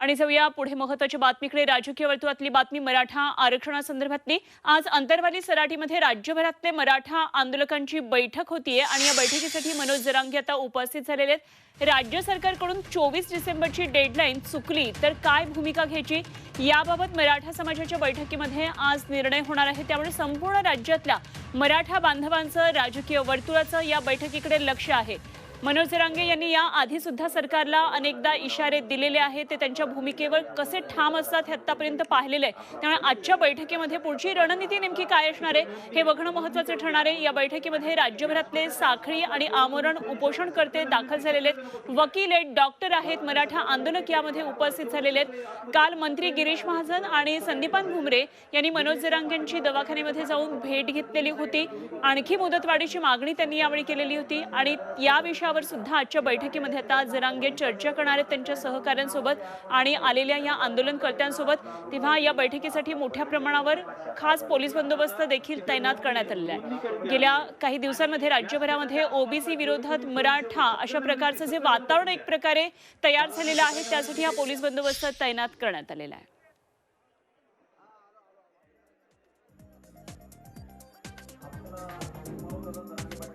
आणि जाऊया पुढे महत्वाची बातमीकडे. राजकीय वर्तुळातली बातमी मराठा आरक्षणासंदर्भातली. आज अंतरवाली सराटीमध्ये राज्यभरातले मराठा आंदोलकांची बैठक होतीये आणि या बैठकीसाठी मनोज जरांगे आता उपस्थित झालेले आहेत. राज्य सरकारकडून चोवीस डिसेंबरची डेडलाईन चुकली तर काय भूमिका घ्यायची याबाबत मराठा समाजाच्या बैठकीमध्ये आज निर्णय होणार आहे. त्यामुळे संपूर्ण राज्यातल्या मराठा बांधवांचं राजकीय वर्तुळाचं या बैठकीकडे लक्ष आहे. मनोज जरांगे यांनी या आधी सुद्धा सरकारला अनेकदा इशारे दिलेले आहेत. ते त्यांच्या भूमिकेवर कसे ठाम असतात हे आतापर्यंत पाहिलेलं आहे. त्यामुळे आजच्या बैठकीमध्ये पुढची रणनीती नेमकी काय असणार आहे हे बघणं महत्वाचं ठरणार आहे. या बैठकीमध्ये राज्यभरातले साखळी आणि आमरण उपोषणकर्ते दाखल झालेले आहेत. वकील आहेत डॉक्टर आहेत मराठा आंदोलक यामध्ये उपस्थित झालेले आहेत. काल मंत्री गिरीश महाजन आणि संदीपान भुमरे यांनी मनोज जरांगेंची दवाखान्यामध्ये जाऊन भेट घेतलेली होती. आणखी मुदतवाढीची मागणी त्यांनी यावेळी केलेली होती आणि या विषयावर सुद्धा आजच्या बैठकीमध्ये आता जरांगे चर्चा करणार आहेत त्यांच्या सहकाऱ्यांसोबत आणि आलेल्या या आंदोलनकर्त्यांसोबत तेव्हा या बैठकीसाठी मोठ्या प्रमाणावर खास पोलीस बंदोबस्त देखील तैनात करण्यात आलेला आहे. गेल्या काही दिवसांमध्ये राज्यभरामध्ये ओबीसी विरोधात मराठा अशा प्रकारचं जे वातावरण एक प्रकारे तयार झालेलं आहे त्यासाठी हा पोलीस बंदोबस्त तैनात करण्यात आलेला आहे.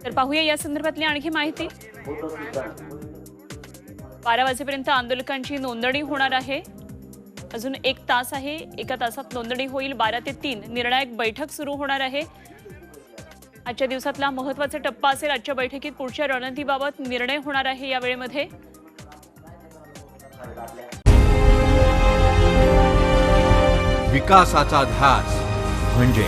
तर पाहूया या संदर्भातली आणखी माहिती. बारा वाजेपर्यंत आंदोलकांची नोंदणी होणार आहे. अजून एक तास आहे. एका तासात नोंदणी होईल. बारा ते तीन निर्णायक बैठक सुरू होणार आहे. आजच्या दिवसातला महत्त्वाचा टप्पा असेल आजच्या बैठकीत पुढच्या रणनीतीबाबत निर्णय होणार आहे या वेळेमध्ये. विकासाचा ध्यास म्हणजे